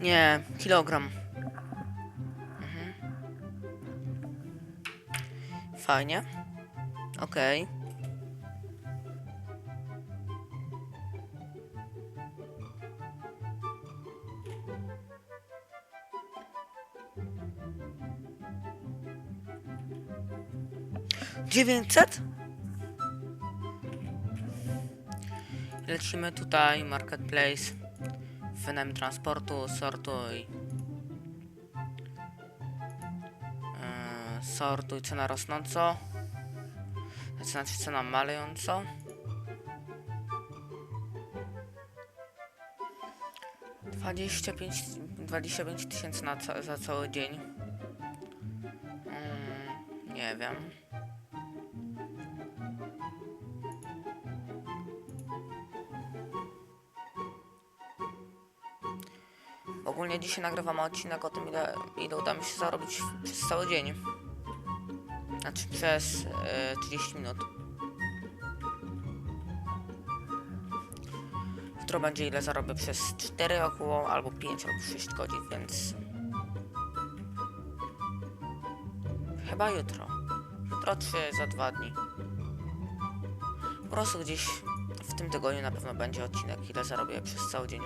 Nie, kilogram. Mhm. Fajnie. Okej. Dziewięćset? Lecimy tutaj, marketplace, wynajem transportu, sortuj. Yy, sortuj cena rosnąco. Znaczy cena malejąco. Dwadzieścia pięć, dwadzieścia tysięcy na za cały dzień. Mm, nie wiem. Ogólnie dzisiaj nagrywam odcinek o tym, ile, ile uda mi się zarobić przez cały dzień. Znaczy przez e, 30 minut. Jutro będzie ile zarobię przez 4 około, albo 5 albo 6 godzin, więc... Chyba jutro. Jutro czy za dwa dni. Po prostu gdzieś w tym tygodniu na pewno będzie odcinek, ile zarobię przez cały dzień.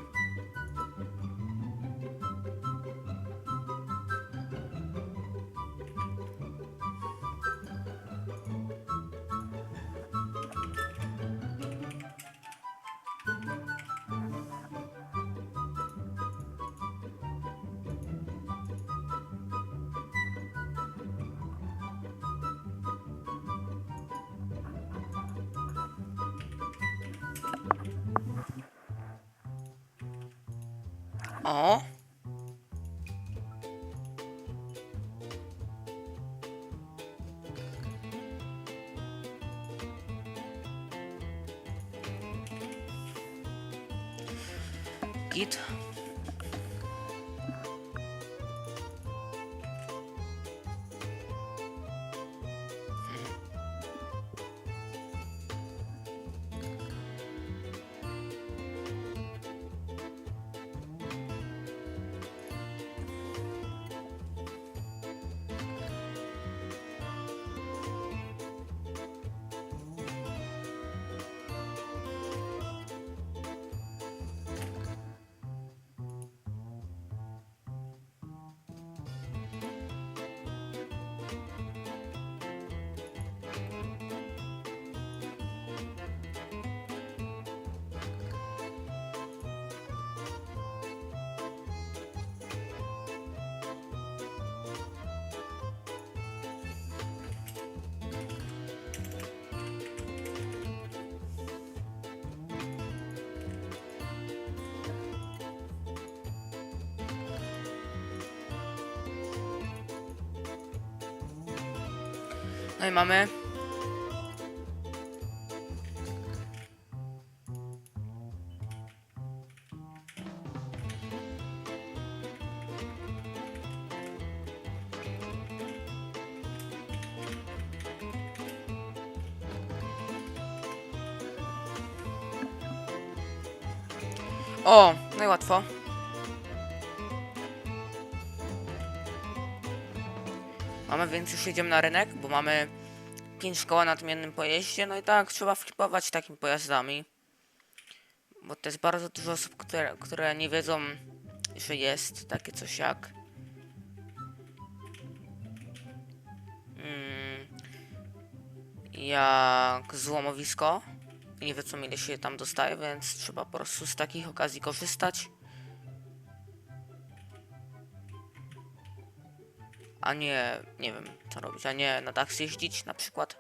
O! Git. No i mamy. O, no łatwo. Mamy, więc już jedziemy na rynek, bo mamy 5 koła na tym jednym pojeździe, no i tak, trzeba flipować takimi pojazdami. Bo to jest bardzo dużo osób, które, które nie wiedzą, że jest takie coś jak... Mm, jak złomowisko. Nie wiedzą ile się tam dostaje, więc trzeba po prostu z takich okazji korzystać. A nie, nie wiem co robić, a nie na taksy jeździć na przykład.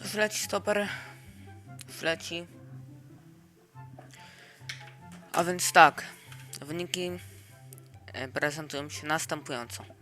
Już leci stoper, leci. A więc tak, wyniki e, prezentują się następująco.